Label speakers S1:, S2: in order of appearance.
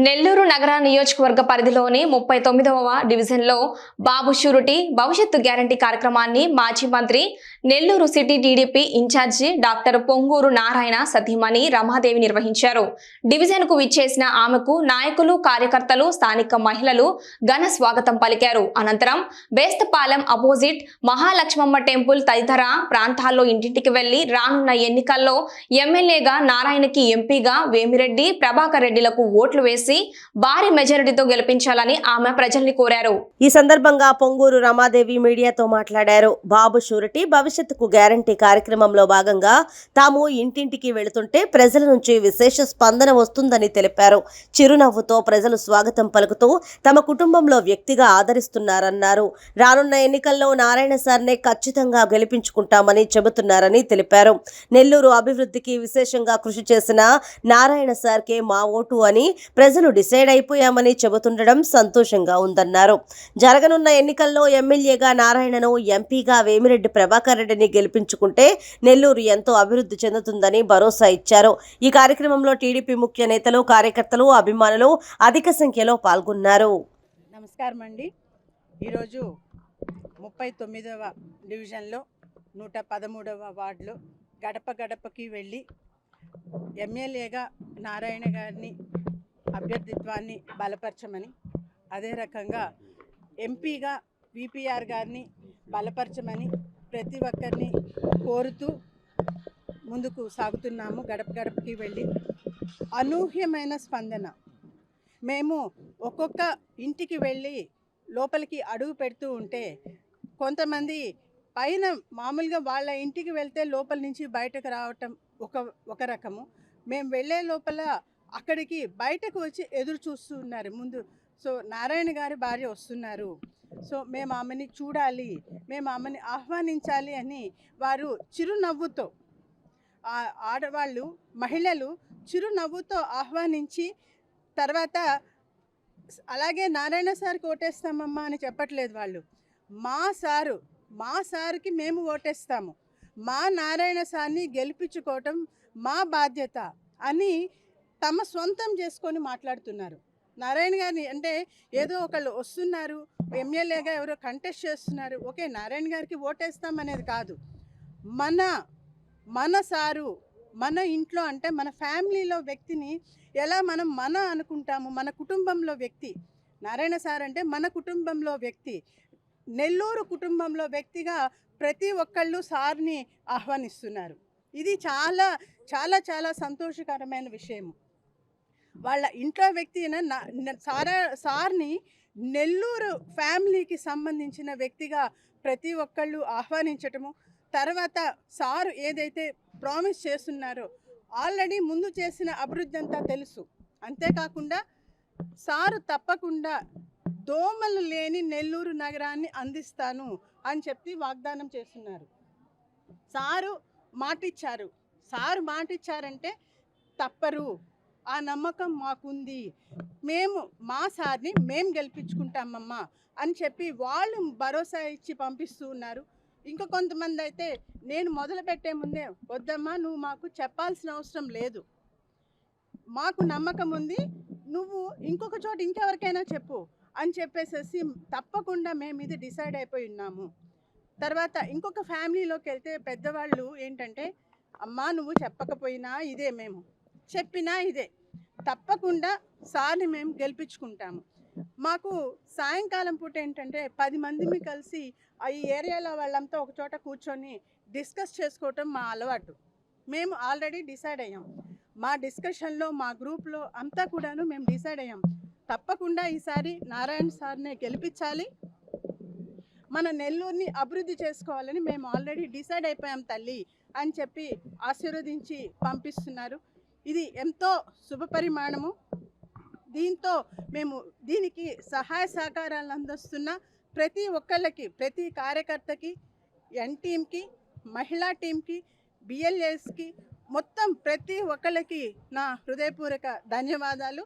S1: నెల్లూరు నగర నియోజకవర్గ పరిధిలోని ముప్పై తొమ్మిదవ డివిజన్లో బాబు షూరిటీ భవిష్యత్తు గ్యారంటీ కార్యక్రమాన్ని మాజీ మంత్రి Nellore city TDP in charge doctor Ponguru Narayana సతీమణి రమాదేవి నిర్వహించారు. డివిజన్కు విచ్చేసిన ఆమెకు నాయకులు కార్యకర్తలు స్థానిక మహిళలు ఘన స్వాగతం పలికారు. అనంతరం బేస్తపాలెం అపోజిట్ మహాలక్ష్మమ్మ టెంపుల్ తదితర ప్రాంతాల్లో ఇంటింటికి వెళ్ళి రానున్న ఎన్నికల్లో ఎమ్మెల్యేగా నారాయణకి ఎంపీగా వేమిరెడ్డి ప్రభాకర్ రెడ్డిలకు ఓట్లు వేసి భారీ మెజారిటీతో గెలిపించాలని ఆమె ప్రజల్ని కోరారు.
S2: ఈ సందర్భంగా పొంగూరు రమాదేవి మీడియాతో మాట్లాడారు. బాబు షూరిటీ భవిష్యత్తుకు గ్యారంటీ కార్యక్రమంలో భాగంగా తాము ఇంటింటికి వెళుతుంటే ప్రజల నుంచి విశేష స్పందన వస్తుందని తెలిపారు. చిరునవ్వుతో ప్రజలు స్వాగతం పలుకుతూ తమ కుటుంబంలో వ్యక్తిగా ఆదరిస్తున్నారన్నారు. రానున్న ఎన్నికల్లో నారాయణ సార్నే ఖచ్చితంగా గెలిపించుకుంటామని చెబుతున్నారని తెలిపారు. నెల్లూరు అభివృద్ధికి విశేషంగా కృషి చేసిన నారాయణ సార్కే మా ఓటు అని ప్రజలు డిసైడ్ అయిపోయామని చెబుతుండడం సంతోషంగా ఉందన్నారు. జరగనున్న ఎన్నికల్లో ఎమ్మెల్యేగా నారాయణను ఎంపీగా వేమిరెడ్డి ప్రభాకర్ రెడ్డిని గెలిపించుకుంటే నెల్లూరు ఎంతో అభివృద్ధి చెందుతుందని భరోసా ఇచ్చారు. ఈ కార్యక్రమంలో టీడీపీ ముఖ్య నేతలు కార్యకర్తలు అభిమానులు అధిక సంఖ్యలో పాల్గొన్నారు.
S3: నమస్కారం అండి ఈరోజు ముప్పై తొమ్మిదవ డివిజన్లో నూట పదమూడవ వార్డులో గడప గడపకి వెళ్ళి ఎమ్మెల్యేగా నారాయణ గారిని అభ్యర్థిత్వాన్ని బలపరచమని అదే రకంగా ఎంపీగా విపిఆర్ గారిని బలపరచమని ప్రతి ఒక్కరిని కోరుతూ ముందుకు సాగుతున్నాము గడప గడపకి వెళ్ళి. అనూహ్యమైన స్పందన. మేము ఒక్కొక్క ఇంటికి వెళ్ళి లోపలికి అడుగు పెడుతూ ఉంటే కొంతమంది పైన మామూలుగా వాళ్ళ ఇంటికి వెళ్తే లోపల నుంచి బయటకు రావటం ఒక ఒక రకము. మేము వెళ్ళే లోపల అక్కడికి బయటకు వచ్చి ఎదురు చూస్తూ ఉన్నారు. ముందు సో నారాయణ గారి భార్య వస్తున్నారు. సో మేము ఆమెని చూడాలి మేము ఆమెని ఆహ్వానించాలి అని వారు చిరునవ్వుతో ఆడవాళ్ళు మహిళలు చిరునవ్వుతో ఆహ్వానించి తర్వాత అలాగే నారాయణ సార్కి ఓటేస్తామమ్మా అని చెప్పట్లేదు వాళ్ళు. మా సారు మా సార్కి మేము ఓటేస్తాము. మా నారాయణ సార్ని గెలిపించుకోవటం మా బాధ్యత అని తమ సొంతం చేసుకొని మాట్లాడుతున్నారు. నారాయణ గారిని అంటే ఏదో ఒకళ్ళు వస్తున్నారు ఎమ్మెల్యేగా ఎవరో కంటెస్ట్ చేస్తున్నారు. ఓకే నారాయణ గారికి ఓటేస్తాం అనేది కాదు. మన మన సారు మన ఇంట్లో అంటే మన ఫ్యామిలీలో వ్యక్తిని ఎలా మనం మన అనుకుంటాము మన కుటుంబంలో వ్యక్తి నారాయణ సార్ అంటే మన కుటుంబంలో వ్యక్తి నెల్లూరు కుటుంబంలో వ్యక్తిగా ప్రతి ఒక్కళ్ళు సార్ని ఆహ్వానిస్తున్నారు. ఇది చాలా చాలా చాలా సంతోషకరమైన విషయం వాళ్ళ ఇంట్లో వ్యక్తి సారా సార్ని నెల్లూరు ఫ్యామిలీకి సంబంధించిన వ్యక్తిగా ప్రతి ఒక్కళ్ళు ఆహ్వానించటము తర్వాత సారు ఏదైతే ప్రామిస్ చేస్తున్నారో ఆల్రెడీ ముందు చేసిన అభివృద్ధి అంతా తెలుసు. అంతేకాకుండా సారు తప్పకుండా దోమలు లేని నెల్లూరు నగరాన్ని అందిస్తాను అని చెప్పి వాగ్దానం చేస్తున్నారు. సారు మాటిచ్చారు. సారు మాటిచ్చారంటే తప్పరు. ఆ నమ్మకం మాకుంది. మేము మా సార్ని మేము గెలిపించుకుంటామమ్మా అని చెప్పి వాళ్ళు భరోసా ఇచ్చి పంపిస్తూ ఉన్నారు. ఇంకా కొంతమంది అయితే నేను మొదలు పెట్టే ముందే వద్దమ్మా నువ్వు మాకు చెప్పాల్సిన అవసరం లేదు. మాకు నమ్మకం ఉంది. నువ్వు ఇంకొక చోట ఇంకెవరికైనా చెప్పు అని చెప్పేసేసి తప్పకుండా మేము ఇది డిసైడ్ అయిపోయి ఉన్నాము. తర్వాత ఇంకొక ఫ్యామిలీలోకి వెళ్తే పెద్దవాళ్ళు ఏంటంటే అమ్మా నువ్వు చెప్పకపోయినా ఇదే మేము. చెప్పినా ఇదే. తప్పకుండా సార్ని మేము గెలిపించుకుంటాము. మాకు సాయంకాలం పూట ఏంటంటే పది మందిని కలిసి ఈ ఏరియాలో వాళ్ళంతా ఒక చోట కూర్చొని డిస్కస్ చేసుకోవటం మా అలవాటు. మేము ఆల్రెడీ డిసైడ్ అయ్యాం. మా డిస్కషన్లో మా గ్రూప్లో అంతా కూడాను మేము డిసైడ్ అయ్యాం. తప్పకుండా ఈసారి నారాయణ సార్నే గెలిపించాలి. మన నెల్లూరుని అభివృద్ధి చేసుకోవాలని మేము ఆల్రెడీ డిసైడ్ అయిపోయాం తల్లి అని చెప్పి ఆశీర్వదించి పంపిస్తున్నారు. ఇది ఎంతో శుభపరిమాణము దీంతో మేము దీనికి సహాయ సహకారాలు అందిస్తున్న ప్రతి ఒక్కళ్ళకి ప్రతి కార్యకర్తకి ఎన్ టీమ్కి మహిళా టీంకి బిఎల్ఎస్కి మొత్తం ప్రతి ఒక్కళ్ళకి నా హృదయపూర్వక ధన్యవాదాలు.